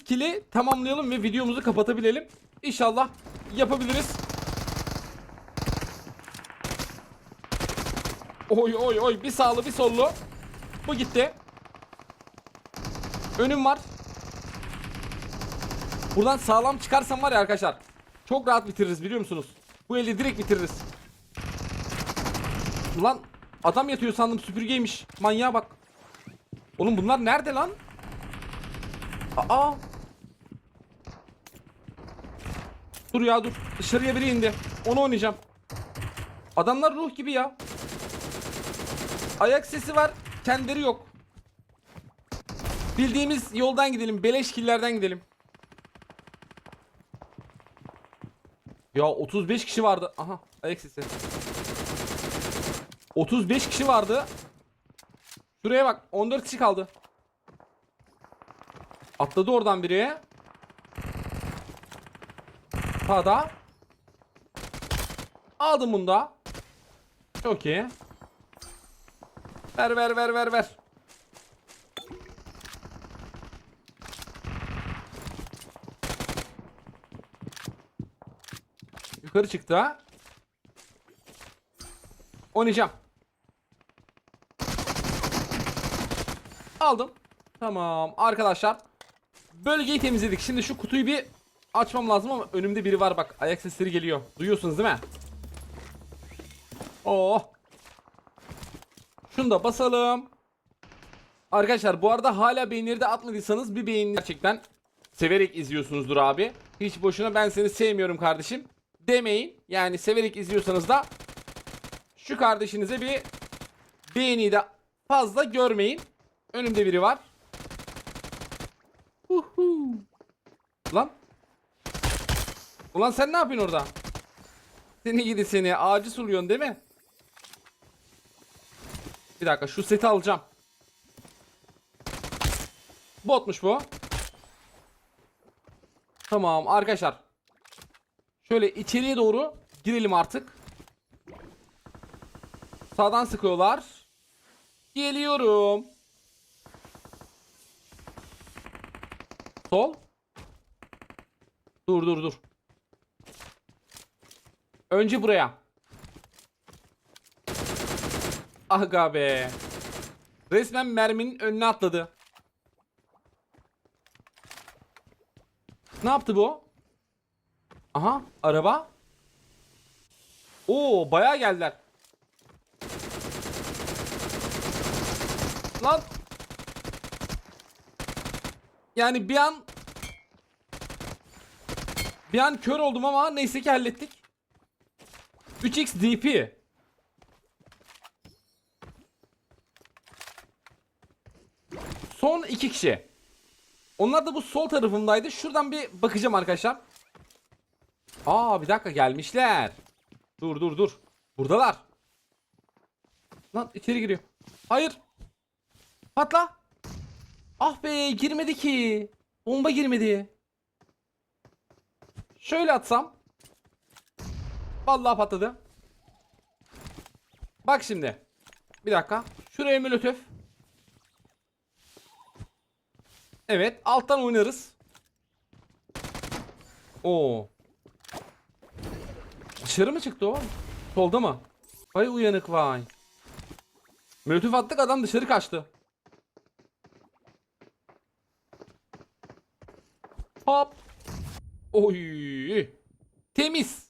100 kili tamamlayalım ve videomuzu kapatabilelim. İnşallah yapabiliriz. Oy oy oy bir sağlı bir sollu. Bu gitti. Önüm var. Buradan sağlam çıkarsam var ya arkadaşlar. Çok rahat bitiririz biliyor musunuz? Bu eli direkt bitiririz. Ulan adam yatıyor sandım süpürgeymiş. Manyağa bak. Oğlum bunlar nerede lan? Aa. Dur ya dur. Dışarıya biri indi. Onu oynayacağım. Adamlar ruh gibi ya. Ayak sesi var. Kendileri yok. Bildiğimiz yoldan gidelim. Beleş killerden gidelim. Ya 35 kişi vardı. Aha ayak sesi. 35 kişi vardı. Şuraya bak 14 kişi kaldı. Atladı oradan biri. Sağda. Aldım bunu da. Çok iyi. Ver ver ver ver ver. Yukarı çıktı ha. Oynayacağım. Aldım. Tamam arkadaşlar. Bölgeyi temizledik. Şimdi şu kutuyu bir açmam lazım ama önümde biri var bak. Ayak sesleri geliyor. Duyuyorsunuz değil mi? Oh. Şunu da basalım. Arkadaşlar bu arada hala beğenileri de atmadıysanız bir beğeni gerçekten severek izliyorsunuzdur abi. Hiç boşuna ben seni sevmiyorum kardeşim demeyin. Yani severek izliyorsanız da şu kardeşinize bir beğeni de fazla görmeyin. Önümde biri var. Uhu. Lan. Ulan sen ne yapıyorsun orada? Seni gidi seni. Ağacı suluyorsun değil mi? Bir dakika şu seti alacağım. Botmuş bu. Tamam arkadaşlar. Şöyle içeriye doğru girelim artık. Sağdan sıkıyorlar. Geliyorum. Sol. Dur dur dur. Önce buraya. Aga be. Resmen merminin önüne atladı. Ne yaptı bu? Aha araba. Oo bayağı geldiler. Lan. Yani bir an bir an kör oldum ama neyse ki hallettik. 3x DP. Son iki kişi. Onlar da bu sol tarafımdaydı. Şuradan bir bakacağım arkadaşlar. Aa bir dakika gelmişler. Dur dur dur. Buradalar. Lan içeri giriyor. Hayır. Patla. Ah be girmedi ki. Bomba girmedi. Şöyle atsam. Vallahi patladı. Bak şimdi. Bir dakika. Şuraya molotöf. Evet alttan oynarız. Oo. Dışarı mı çıktı o? Solda mı? Vay uyanık vay. Molotof attık adam dışarı kaçtı. Hop. Oy. Temiz.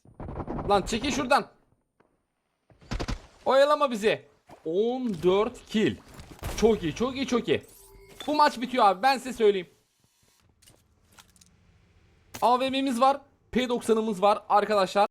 Lan çekil şuradan. Oyalama bizi. 14 kill. Çok iyi, çok iyi, çok iyi. Bu maç bitiyor abi. Ben size söyleyeyim. AVM'miz var. P90'ımız var arkadaşlar.